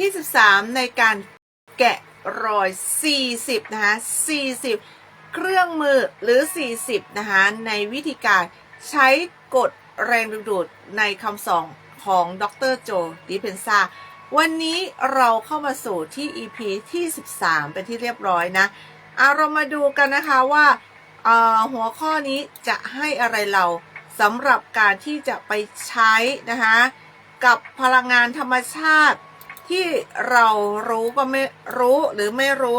ที่ 13 ในการแกะรอย 40 นะคะ 40 เครื่องมือหรือ 40 นะคะ ในวิธีการใช้กฎแรงดึงดูดในคำสอนของดรโจดิเพนซาวันนี้เราเข้ามาสู่ที่ EP ที่ 13 เป็นที่เรียบร้อยนะเอาเรามาดูกันนะคะว่าหัวข้อนี้จะให้อะไรเราสำหรับการที่จะไปใช้นะคะกับพลังงานธรรมชาติ ที่เรารู้ก็ไม่รู้หรือไม่รู้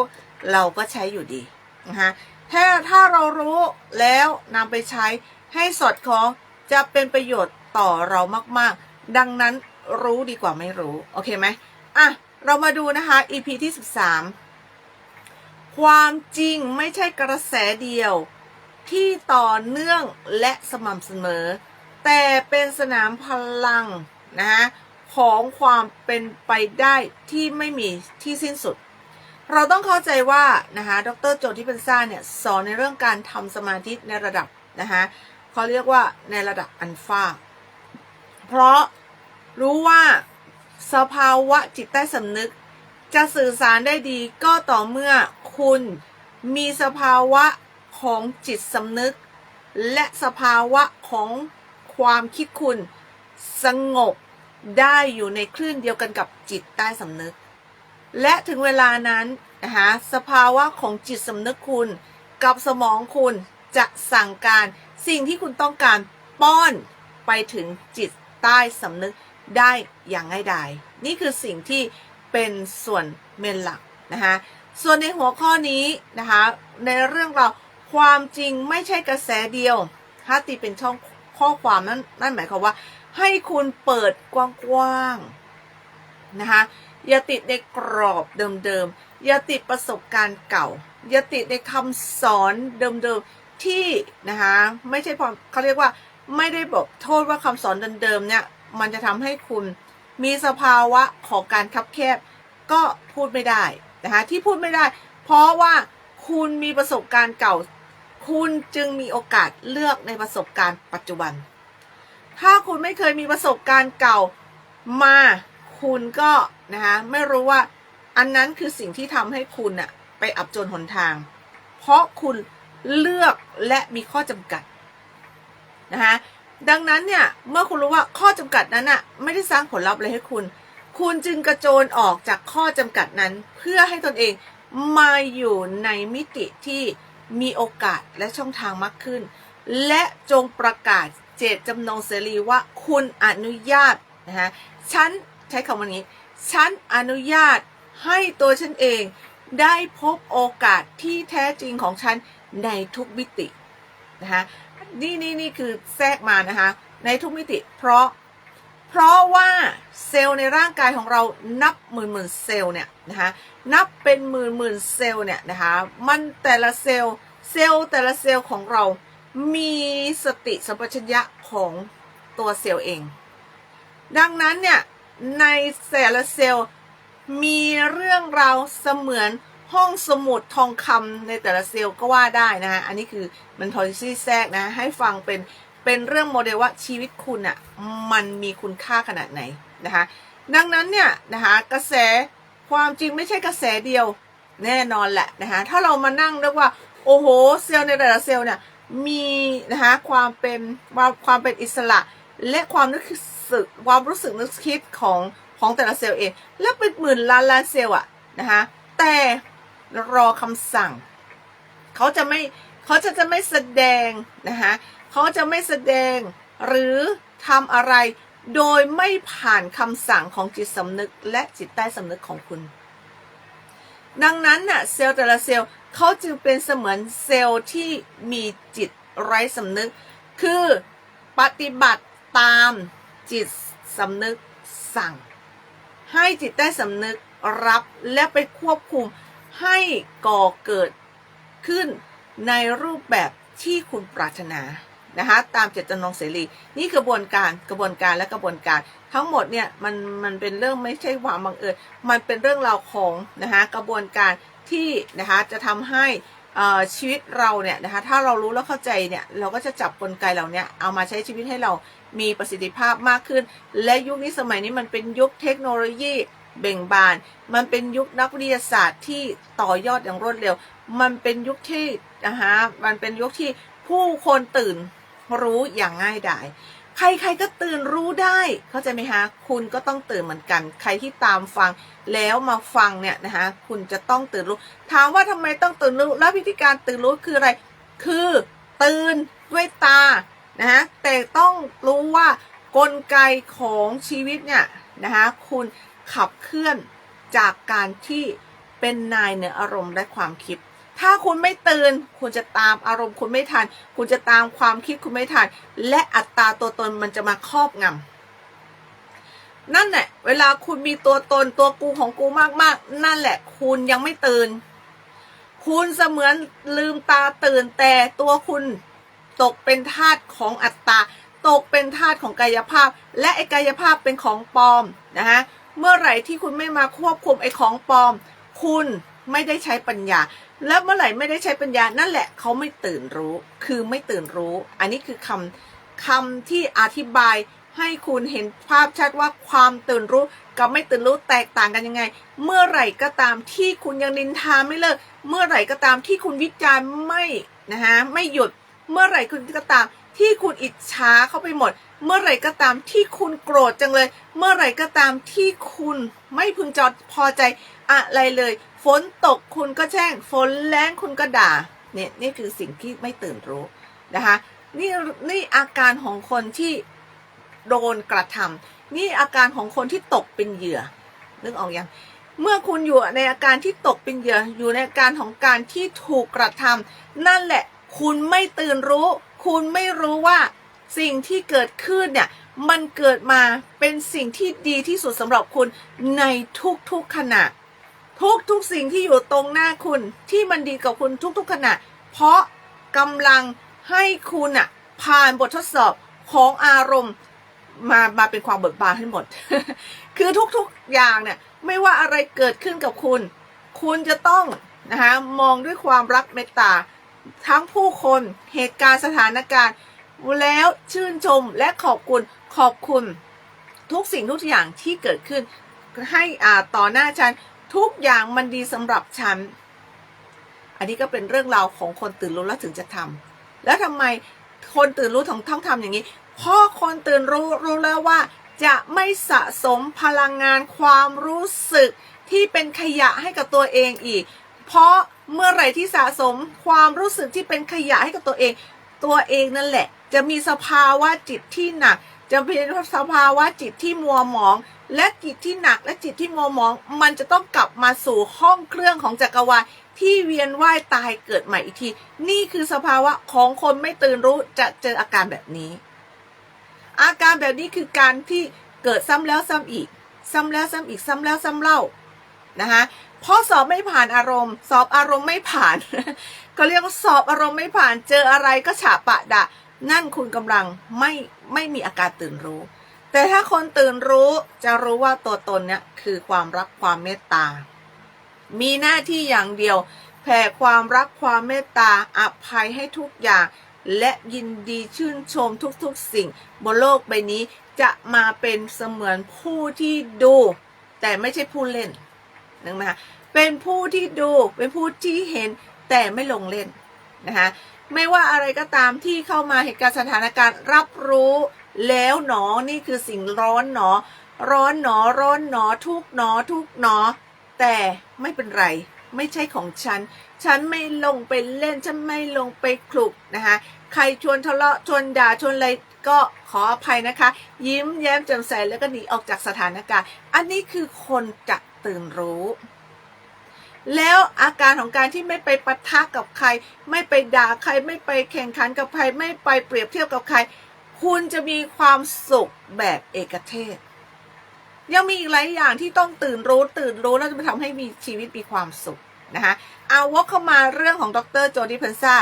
เราก็ใช้อยู่ดีนะคะถ้าถ้าเรารู้แล้วนำไปใช้ให้สอดคล้องจะเป็นประโยชน์ต่อเรามากๆ ดังนั้นรู้ดีกว่าไม่รู้ โอเคไหมอะ เรามาดูนะคะ EP ที่ 13 ความจริงไม่ใช่กระแสเดียวที่ต่อเนื่องและสม่ำเสมอ แต่เป็นสนามพลังนะคะ ของความเป็นไปได้ที่ไม่มีที่สิ้นสุด เราต้องเข้าใจว่านะคะดรโจที่เป็นซ่าเนี่ยสอนในเรื่องการทำสมาธิในระดับนะคะเขาเรียกว่าในระดับอัลฟาเพราะรู้ว่าสภาวะจิตใต้สำนึก จะสื่อสารได้ดีก็ต่อเมื่อคุณมีสภาวะของจิตสำนึก และสภาวะของความคิดคุณสงบ ได้อยู่ในคลื่นเดียวกันกับจิตใต้สำนึก และถึงเวลานั้นนะคะสภาวะของจิตสำนึกคุณกับสมองคุณจะสั่งการสิ่งที่คุณต้องการป้อนไปถึงจิตใต้สำนึกได้อย่างง่ายดายนี่คือสิ่งที่เป็นส่วนเมนหลักนะคะส่วนในหัวข้อนี้นะคะในเรื่องเราความจริงไม่ใช่กระแสเดียวถ้าตีเป็นช่องข้อความนั้นนั่นหมายความว่า ให้คุณเปิดกว้างๆนะคะอย่าติดในกรอบเดิมๆอย่าติดประสบการณ์เก่า อย่าติดในคำสอนเดิมๆที่นะคะไม่ใช่พอเขาเรียกว่าไม่ได้บอกโทษว่าคำสอนเดิมๆเนี่ยมันจะทำให้คุณมีสภาวะของการคับแคบ ก็พูดไม่ได้นะคะที่พูดไม่ได้ เพราะว่าคุณมีประสบการณ์เก่า คุณจึงมีโอกาสเลือกในประสบการณ์ปัจจุบัน ถ้าคุณไม่เคยมีประสบการณ์เก่ามาคุณก็นะคะไม่รู้ว่าอันนั้นคือสิ่งที่ทำให้คุณอะไปอับจนหนทาง เพราะคุณเลือกและมีข้อจำกัดนะคะดังนั้นเนี่ยเมื่อคุณรู้ว่าข้อจำกัดนั้นอะไม่ได้สร้างผลลัพธ์อะไรให้คุณ คุณจึงกระโจนออกจากข้อจำกัดนั้น เพื่อให้ตนเองมาอยู่ในมิติที่มีโอกาสและช่องทางมากขึ้น และจงประกาศ เจตจำนงเสรีว่าคุณอนุญาตนะคะฉันใช้คำว่านี้ ฉันอนุญาตให้ตัวฉันเองได้พบโอกาสที่แท้จริงของฉันในทุกมิตินะคะนี่นี่นี่คือแทรกมานะคะในทุกมิติ เพราะ เพราะว่าเซลล์ในร่างกายของเรานับหมื่นหมื่นเซลล์เนี่ยนะคะนับเป็นหมื่นหมื่นเซลล์เนี่ยนะคะมันแต่ละเซลล์เซลล์แต่ละเซลล์ของเรา มีสติสัมปชัญญะของตัวเซลล์เอง ดังนั้นเนี่ย ในแต่ละเซลล์มีเรื่องราวเสมือนห้องสมุดทองคำในแต่ละเซลล์ก็ว่าได้นะฮะอันนี้คือมันทอยซี่แทรกนะให้ฟังเป็นเป็นเรื่องโมเดลว่าชีวิตคุณอะ่ะมันมีคุณค่าขนาดไหนนะคะดังนั้นเนี่ยนะคะกระแสความจริงไม่ใช่กระแสเดียวแน่นอนแหละนะคะถ้าเรามานั่งเรียกว่า โอ้โห เซลล์ในแต่ละเซลล์เนี่ย มีนะคะความเป็นความความเป็นอิสระ และความนึกสึกความรู้สึกนึกคิดของของแต่ละเซลล์เอง และเป็นหมื่นล้านล้านเซลล์อะนะคะแต่รอคำสั่ง เขาจะไม่เขาจะจะไม่แสดงนะคะเขาจะไม่แสดงหรือทำอะไรโดยไม่ผ่านคำสั่งของจิตสำนึกและจิตใต้สำนึกของคุณ ดังนั้นน่ะเซลล์แต่ละเซลล์ เขาจึงเป็นเสมือนเซลล์ที่มีจิตไร้สำนึก คือปฏิบัติตามจิตสำนึกสั่ง ให้จิตใต้สำนึกรับและไปควบคุมให้ก่อเกิดขึ้นในรูปแบบที่คุณปรารถนานะคะตามเจตจำนงเสรีนี่กระบวนการกระบวนการและกระบวนการ ทั้งหมดเนี่ยมันมันเป็นเรื่องไม่ใช่ความบังเอิญมันเป็นเรื่องราวของนะคะกระบวนการ ที่นะคะจะทำให้ชีวิตเราเนี่ยนะคะถ้าเรารู้แล้วเข้าใจเนี่ยเราก็จะจับกลไกเหล่านี้เอามาใช้ชีวิตให้เรามีประสิทธิภาพมากขึ้น และยุคนี้สมัยนี้มันเป็นยุคเทคโนโลยีเบ่งบาน มันเป็นยุคนักวิทยาศาสตร์ที่ต่อยอดอย่างรวดเร็ว มันเป็นยุคที่นะคะมันเป็นยุคที่ผู้คนตื่นรู้อย่างง่ายดาย ใครๆก็ตื่นรู้ได้ เข้าใจไหมคะคุณก็ต้องตื่นเหมือนกัน ใครที่ตามฟังแล้วมาฟังเนี่ยนะคะคุณจะต้องตื่นรู้ ถามว่าทำไมต้องตื่นรู้ แล้ววิธีการตื่นรู้คืออะไร คือตื่นด้วยตานะฮะแต่ต้องรู้ว่ากลไกของชีวิตเนี่ยนะคะคุณขับเคลื่อนจากการที่เป็นนายเหนืออารมณ์และความคิด ถ้าคุณไม่ตื่น คุณจะตามอารมณ์คุณไม่ทัน คุณจะตามความคิดคุณไม่ทัน และอัตราตัวตนมันจะมาครอบงำนั่นแหละ เวลาคุณมีตัวตนตัวกูของกูมากๆ นั่นแหละ คุณยังไม่ตื่น คุณเสมือนลืมตาตื่นแต่ตัวคุณตกเป็นทาสของอัตตา ตกเป็นทาสของกายภาพ และไอ้กายภาพเป็นของปลอมนะฮะเมื่อไหร่ที่คุณไม่มาควบคุมไอ้ของปลอม คุณไม่ได้ใช้ปัญญา แล้วเมื่อไหร่ไม่ได้ใช้ปัญญานั่นแหละเขาไม่ตื่นรู้ คือไม่ตื่นรู้ อันนี้คือคำคำที่อธิบายให้คุณเห็นภาพชัดว่าความตื่นรู้กับไม่ตื่นรู้แตกต่างกันยังไง เมื่อไหร่ก็ตามที่คุณยังนินทาไม่เลิก เมื่อไหร่ก็ตามที่คุณวิจารณ์ไม่นะฮะไม่หยุด เมื่อไหร่คุณก็ตามที่คุณอิจฉาเข้าไปหมด เมื่อไหร่ก็ตามที่คุณโกรธจังเลย เมื่อไหร่ก็ตามที่คุณไม่พึงจอดพอใจ อะไรเลย ฝนตกคุณก็แช่ง ฝนแรงคุณก็ด่า เนี่ยนี่คือสิ่งที่ไม่ตื่นรู้นะคะนี่นี่อาการของคนที่โดนกระทำนี่อาการของคนที่ตกเป็นเหยื่อ นึกออกยัง เมื่อคุณอยู่ในอาการที่ตกเป็นเหยื่อ อยู่ในอาการของการที่ถูกกระทำนั่นแหละ คุณไม่ตื่นรู้ คุณไม่รู้ว่าสิ่งที่เกิดขึ้นเนี่ย มันเกิดมาเป็นสิ่งที่ดีที่สุดสำหรับคุณในทุกๆขณะ ทุกๆสิ่งที่อยู่ตรงหน้าคุณที่มันดีกับคุณทุก ๆขณะ เพราะกำลังให้คุณอะผ่านบททดสอบของอารมณ์มามาเป็นความเบิกบานให้หมด คือทุกๆอย่างเนี่ยไม่ว่าอะไรเกิดขึ้นกับคุณ คุณจะต้องนะคะมองด้วยความรักเมตตา ทั้งผู้คนเหตุการณ์สถานการณ์ แล้วชื่นชมและขอบคุณขอบคุณ ทุกสิ่งทุกอย่างที่เกิดขึ้น ให้อ่าต่อหน้าฉัน ทุกอย่างมันดีสำหรับฉัน อันนี้ก็เป็นเรื่องราวของคนตื่นรู้แล้วถึงจะทำแล้วทำไมคนตื่นรู้ถึงต้องทำอย่างนี้เพราะคนตื่นรู้รู้แล้วว่า จะไม่สะสมพลังงานความรู้สึกที่เป็นขยะให้กับตัวเองอีก เพราะเมื่อไหร่ที่สะสมความรู้สึกที่เป็นขยะให้กับตัวเอง ตัวเองนั่นแหละ จะมีสภาวะจิตที่หนัก จะเป็นสภาวะจิตที่มัวหมอง และจิตที่หนักและจิตที่มัวหมอง มันจะต้องกลับมาสู่ห้องเครื่องของจักรวาลที่เวียนว่ายตายเกิดใหม่อีกที นี่คือสภาวะของคนไม่ตื่นรู้จะเจออาการแบบนี้ อาการแบบนี้คือการที่เกิดซ้ำแล้วซ้ำอีก ซ้ำแล้วซ้ำอีกซ้ำแล้วซ้ำเล่านะคะเพราะสอบไม่ผ่านอารมณ์ สอบอารมณ์ไม่ผ่านก็เรียกว่าสอบอารมณ์ไม่ผ่านเจออะไรก็ฉะปะดะนั่นคุณกำลังไม่ไม่มีอาการตื่นรู้ แต่ถ้าคนตื่นรู้จะรู้ว่าตัวตนเนี่ยคือความรักความเมตตา มีหน้าที่อย่างเดียว แผ่ความรักความเมตตาอภัยให้ทุกอย่าง และยินดีชื่นชมทุกๆสิ่ง บนโลกใบนี้จะมาเป็นเสมือนผู้ที่ดู แต่ไม่ใช่ผู้เล่นนึกไหมคะเป็นผู้ที่ดูเป็นผู้ที่เห็นแต่ไม่ลงเล่นนะคะไม่ว่าอะไรก็ตามที่เข้ามาเหตุการณ์สถานการณ์รับรู้ แล้วหนอนี่คือสิ่งร้อนหนอ ร้อนหนอร้อนหนอทุกหนอทุกหนอ แต่ไม่เป็นไร ไม่ใช่ของฉัน ฉันไม่ลงไปเล่น ฉันไม่ลงไปคลุกนะคะใครชวนทะเลาะชวนด่าชวนอะไรก็ขออภัยนะคะ ยิ้มแย้มแจ่มใสแล้วก็หนีออกจากสถานการณ์ อันนี้คือคนจะตื่นรู้ แล้วอาการของการที่ไม่ไปปะทะกับใคร ไม่ไปด่าใคร ไม่ไปแข่งขันกับใคร ไม่ไปเปรียบเทียบกับใคร คุณจะมีความสุขแบบเอกเทศ ยังมีอีกหลายอย่างที่ต้องตื่นรู้ตื่นรู้แล้วจะทำให้มีชีวิตมีความสุขนะคะเอาวกเข้ามาเรื่องของดรโจดีเพนซ่า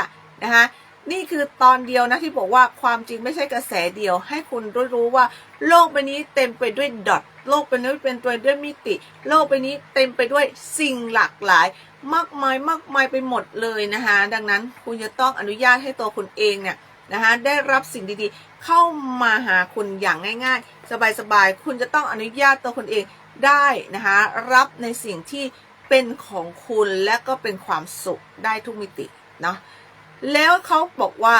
นะคะนี่คือตอนเดียวนะที่บอกว่าความจริงไม่ใช่กระแสเดียว ให้คุณรู้รู้ว่า โลกใบนี้เต็มไปด้วยดอทโลกใบนี้เป็นตัวด้วยมิติ โลกใบนี้เต็มไปด้วยสิ่งหลากหลาย มากมายมากมายไปหมดเลยนะคะดังนั้นคุณจะต้องอนุญาตให้ตัวคุณเองเนี่ยนะคะได้รับสิ่งดีๆ เข้ามาหาคุณอย่างง่าย ๆ สบายๆ คุณจะต้องอนุญาตตัวคุณเองได้นะคะรับในสิ่งที่เป็นของคุณและก็เป็นความสุขได้ทุกมิติเนาะแล้วเขาบอกว่า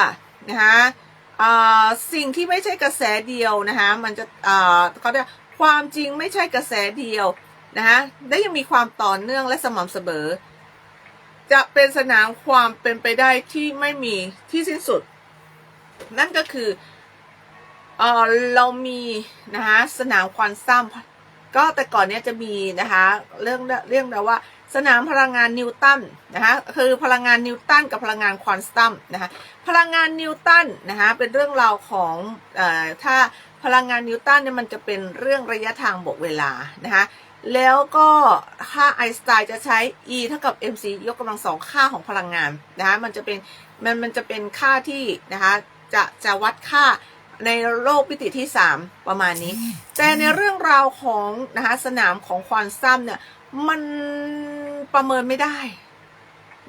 นะคะสิ่งที่ไม่ใช่กระแสเดียวนะคะมันจะเขาเรียกความจริงไม่ใช่กระแสเดียวนะคะและยังมีความต่อเนื่องและสม่ำเสมอ จะเป็นสนามความเป็นไปได้ที่ไม่มีที่สิ้นสุด นั่นก็คือ เออเรามีนะคะสนามควอนซัมก็แต่ก่อนเนี้ยจะมีนะคะเรื่องเรื่องแล้วว่าสนามพลังงานนิวตันนะคะคือพลังงานนิวตันกับพลังงานควอนตัมนะคะพลังงานนิวตันนะคะเป็นเรื่องราวของเอ่อถ้าพลังงานนิวตันเนี่ยมันจะเป็นเรื่องระยะทางบวกเวลานะคะแล้วก็ค่าไอน์สไตน์จะใช้ e เท่ากับ mc ยกกำลังสองค่าของพลังงานนะคะมันจะเป็นมันมันจะเป็นค่าที่นะคะจะจะวัดค่า ในโลกมิติที่ 3 ประมาณนี้ แต่ในเรื่องราวของนะคะสนามของควอนซัมเนี่ยมันประเมินไม่ได้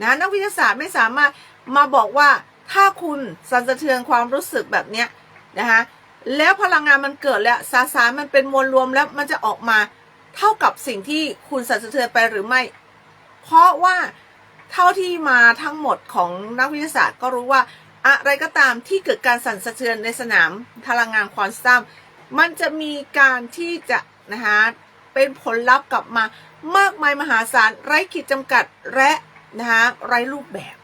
นะนักวิทยาศาสตร์ไม่สามารถมาบอกว่าถ้าคุณสั่นสะเทือนความรู้สึกแบบเนี้ยนะคะแล้วพลังงานมันเกิดแล้วสสารมันเป็นมวลรวมแล้วมันจะออกมาเท่ากับสิ่งที่คุณสั่นสะเทือนไปหรือไม่ เพราะว่าเท่าที่มาทั้งหมดของนักวิทยาศาสตร์ก็รู้ว่า อะไรก็ตามที่เกิดการสั่นสะเทือนในสนามพลังงานควอนตัมมันจะมีการที่จะนะคะเป็นผลลัพธ์กลับมามากมายมหาศาลไร้ขีดจำกัดและนะคะไร้รูปแบบ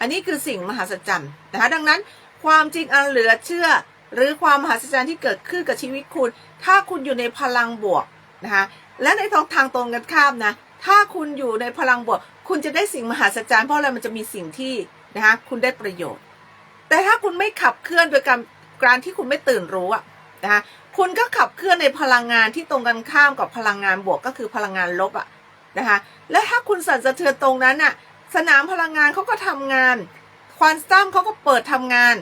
อันนี้คือสิ่งมหัศจรรย์นะคะดังนั้นความจริงอันเหลือเชื่อ หรือความมหัศจรรย์ที่เกิดขึ้นกับชีวิตคุณ ถ้าคุณอยู่ในพลังบวกนะคะและในทางทางตรงกันข้ามนะถ้าคุณอยู่ในพลังบวก คุณจะได้สิ่งมหัศจรรย์เพราะอะไรมันจะมีสิ่งที่ นะคะคุณได้ประโยชน์ แต่ถ้าคุณไม่ขับเคลื่อนโดยการการที่คุณไม่ตื่นรู้อะนะคะคุณก็ขับเคลื่อนในพลังงานที่ตรงกันข้ามกับพลังงานบวกก็คือพลังงานลบอะนะคะและถ้าคุณสั่นสะเทือนตรงนั้นอะสนามพลังงานเขาก็ทำงาน ควอนตัมเขาก็เปิดทำงาน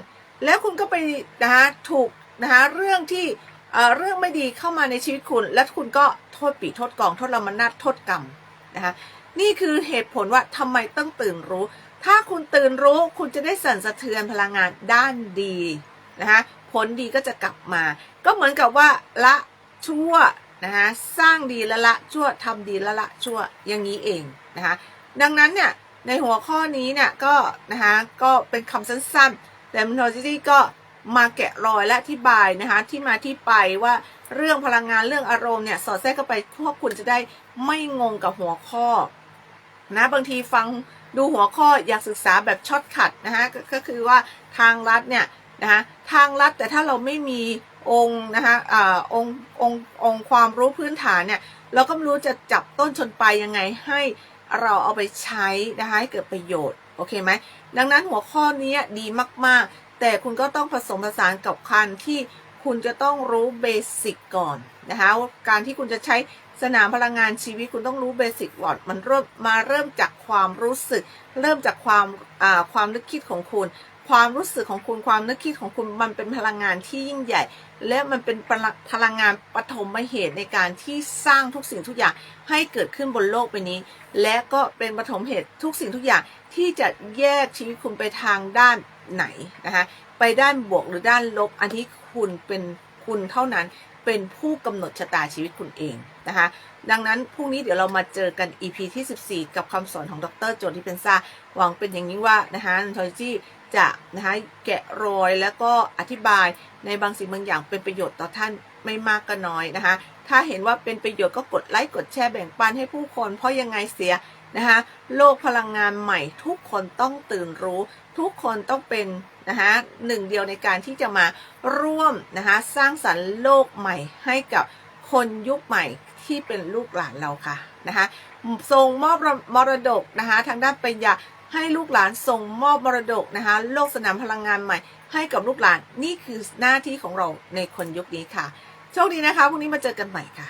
แล้วคุณก็ไปนะคะถูกนะคะเรื่องที่เอ่อเรื่องไม่ดีเข้ามาในชีวิตคุณ และคุณก็โทษปีโทษกองโทษละมนาฏโทษกรรมนะคะนี่คือเหตุผลว่าทำไมต้องตื่นรู้ ถ้าคุณตื่นรู้คุณจะได้สั่นสะเทือนพลังงานด้านดีนะคะผลดีก็จะกลับมา ก็เหมือนกับว่าละชั่วนะคะสร้างดีละละชั่วทำดีละละชั่วอย่างนี้เองนะคะดังนั้นเนี่ยในหัวข้อนี้เนี่ยก็นะคะก็เป็นคำสั้นๆ แต่มินโทจิตี้ก็มาแกะรอยและอธิบายนะคะที่มาที่ไปว่าเรื่องพลังงานเรื่องอารมณ์เนี่ยสอดแทรกเข้าไปพวกคุณจะได้ไม่งงกับหัวข้อนะบางทีฟัง ดูหัวข้ออยากศึกษาแบบช็อตขัดนะคะก็ก็คือว่าทางลัดเนี่ยนะคะทางลัดแต่ถ้าเราไม่มีองค์นะคะอ่าองค์องค์องค์ความรู้พื้นฐานเนี่ยเราก็ไม่รู้จะจับต้นชนปลายยังไงให้เราเอาไปใช้นะคะให้เกิดประโยชน์โอเคไหมดังนั้นหัวข้อนี้ดีมากๆ แต่คุณก็ต้องผสมผสานกับคันที่คุณจะต้องรู้เบสิกก่อนนะคะการที่คุณจะใช้ สนามพลังงานชีวิตคุณต้องรู้เบสิกก่อนมันเริ่มมาเริ่มจากความรู้สึก เริ่มจากความความนึกคิดของคุณ ความรู้สึกของคุณความนึกคิดของคุณมันเป็นพลังงานที่ยิ่งใหญ่ และมันเป็นพลังงานปฐมเหตุในการที่สร้างทุกสิ่งทุกอย่างให้เกิดขึ้นบนโลกใบนี้ และก็เป็นปฐมเหตุทุกสิ่งทุกอย่างที่จะแยกชีวิตคุณไปทางด้านไหนนะคะไปด้านบวกหรือด้านลบอันที่คุณเป็นคุณเท่านั้น เป็นผู้กำหนดชะตาชีวิตคุณเองนะคะ ดังนั้นพรุ่งนี้เดี๋ยวเรามาเจอกัน EP ที่ 14 กับคำสอนของดรโจนที่เป็นซาหวังเป็นอย่างนี้ว่านะคะนทอยจี้จะนะคะแกะรอยแล้วก็อธิบายในบางสิ่งบางอย่างเป็นประโยชน์ต่อท่านไม่มากก็น้อยนะคะ ถ้าเห็นว่าเป็นประโยชน์ก็กดไลค์กดแชร์แบ่งปันให้ผู้คน เพราะยังไงเสียนะคะโลกพลังงานใหม่ทุกคนต้องตื่นรู้ ทุกคนต้องเป็น นะคะหนึ่งเดียวในการที่จะมาร่วมนะคะสร้างสรรค์โลกใหม่ให้กับคนยุคใหม่ที่เป็นลูกหลานเราค่ะนะคะส่งมอบมรดกนะคะทางด้านปัญญาให้ลูกหลานส่งมอบมรดกนะคะโลกสนามพลังงานใหม่ ให้กับลูกหลานนี่คือหน้าที่ของเราในคนยุคนี้ค่ะ โชคดีนะคะพรุ่งนี้มาเจอกันใหม่ค่ะ